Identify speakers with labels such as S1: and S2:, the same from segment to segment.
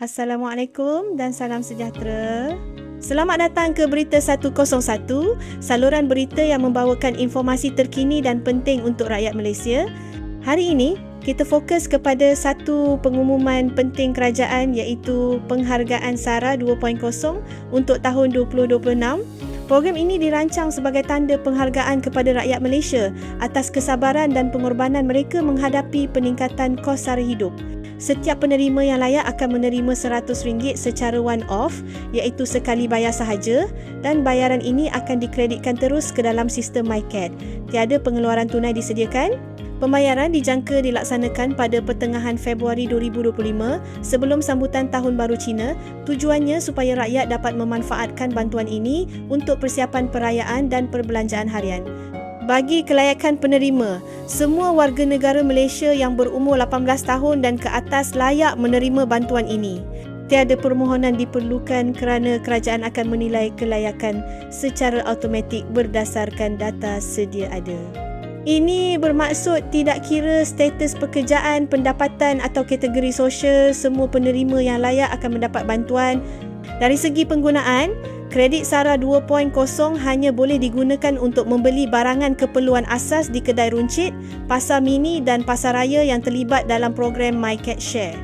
S1: Assalamualaikum dan salam sejahtera. Selamat datang ke Berita 101, saluran berita yang membawakan informasi terkini dan penting untuk rakyat Malaysia. Hari ini, kita fokus kepada satu pengumuman penting kerajaan iaitu Penghargaan SARA 2.0 untuk tahun 2026. Program ini dirancang sebagai tanda penghargaan kepada rakyat Malaysia atas kesabaran dan pengorbanan mereka menghadapi peningkatan kos sara hidup. Setiap penerima yang layak akan menerima RM100 secara one-off iaitu sekali bayar sahaja dan bayaran ini akan dikreditkan terus ke dalam sistem MyCat. Tiada pengeluaran tunai disediakan. Pembayaran dijangka dilaksanakan pada pertengahan Februari 2025 sebelum sambutan Tahun Baru Cina. Tujuannya supaya rakyat dapat memanfaatkan bantuan ini untuk persiapan perayaan dan perbelanjaan harian bagi kelayakan penerima. Semua warga negara Malaysia yang berumur 18 tahun dan ke atas layak menerima bantuan ini. Tiada permohonan diperlukan kerana kerajaan akan menilai kelayakan secara automatik berdasarkan data sedia ada. Ini bermaksud tidak kira status pekerjaan, pendapatan atau kategori sosial, semua penerima yang layak akan mendapat bantuan. Dari segi penggunaan, Kredit SARA 2.0 hanya boleh digunakan untuk membeli barangan keperluan asas di kedai runcit, pasar mini dan pasar raya yang terlibat dalam program MyCat Share.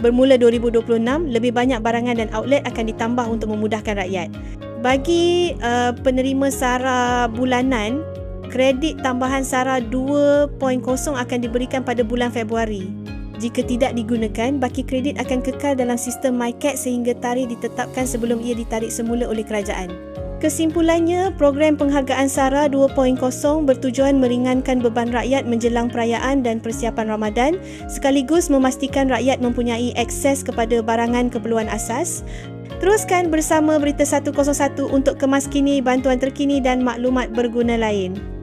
S1: Bermula 2026, lebih banyak barangan dan outlet akan ditambah untuk memudahkan rakyat. Bagi uh, penerima SARA bulanan, kredit tambahan SARA 2.0 akan diberikan pada bulan Februari. Jika tidak digunakan, baki kredit akan kekal dalam sistem MyCat sehingga tarikh ditetapkan sebelum ia ditarik semula oleh kerajaan. Kesimpulannya, program penghargaan SARA 2.0 bertujuan meringankan beban rakyat menjelang perayaan dan persiapan Ramadan sekaligus memastikan rakyat mempunyai akses kepada barangan keperluan asas. Teruskan bersama Berita 101 untuk kemaskini bantuan terkini dan maklumat berguna lain.